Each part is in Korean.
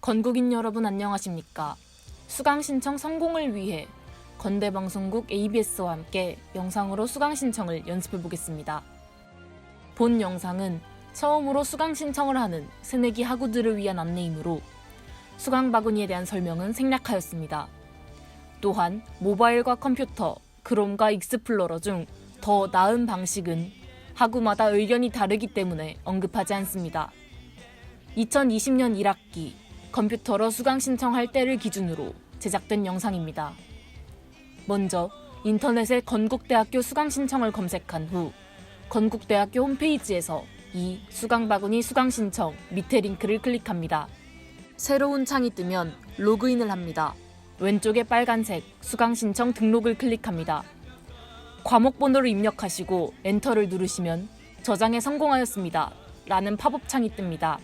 건국인 여러분 안녕하십니까? 수강 신청 성공을 위해 건대 방송국 ABS와 함께 영상으로 수강 신청을 연습해 보겠습니다. 본 영상은 처음으로 수강 신청을 하는 새내기 학우들을 위한 안내이므로 수강 바구니에 대한 설명은 생략하였습니다. 또한 모바일과 컴퓨터, 크롬과 익스플로러 중 더 나은 방식은 학우마다 의견이 다르기 때문에 언급하지 않습니다. 2020년 1학기 컴퓨터로 수강 신청할 때를 기준으로 제작된 영상입니다. 먼저 인터넷에 건국대학교 수강 신청을 검색한 후 건국대학교 홈페이지에서 이 수강 바구니 수강 신청 밑에 링크를 클릭합니다. 새로운 창이 뜨면 로그인을 합니다. 왼쪽에 빨간색 수강 신청 등록을 클릭합니다. 과목 번호를 입력하시고 엔터를 누르시면 저장에 성공하였습니다. 라는 팝업 창이 뜹니다.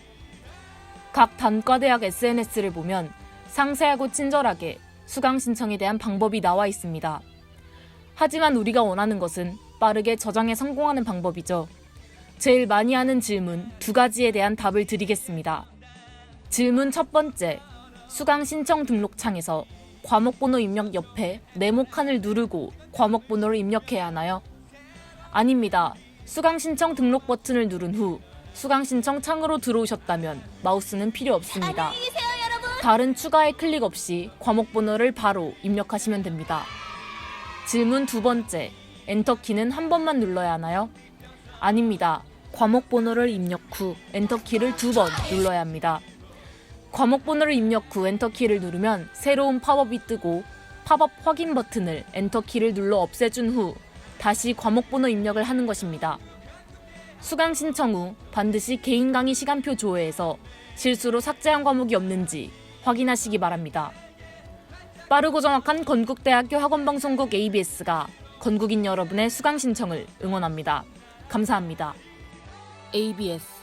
각 단과대학 SNS를 보면 상세하고 친절하게 수강 신청에 대한 방법이 나와 있습니다. 하지만 우리가 원하는 것은 빠르게 저장에 성공하는 방법이죠. 제일 많이 하는 질문 두 가지에 대한 답을 드리겠습니다. 질문 첫 번째, 수강 신청 등록 창에서 과목 번호 입력 옆에 네모 칸을 누르고 과목 번호를 입력해야 하나요? 아닙니다. 수강 신청 등록 버튼을 누른 후 수강 신청 창으로 들어오셨다면 마우스는 필요 없습니다. 다른 추가의 클릭 없이 과목 번호를 바로 입력하시면 됩니다. 질문 두 번째, 엔터키는 한 번만 눌러야 하나요? 아닙니다. 과목 번호를 입력 후 엔터키를 두 번 눌러야 합니다. 과목 번호를 입력 후 엔터키를 누르면 새로운 팝업이 뜨고 팝업 확인 버튼을 엔터키를 눌러 없애준 후 다시 과목 번호 입력을 하는 것입니다. 수강 신청 후 반드시 개인 강의 시간표 조회에서 실수로 삭제한 과목이 없는지 확인하시기 바랍니다. 빠르고 정확한 건국대학교 학원방송국 ABS가 건국인 여러분의 수강 신청을 응원합니다. 감사합니다. ABS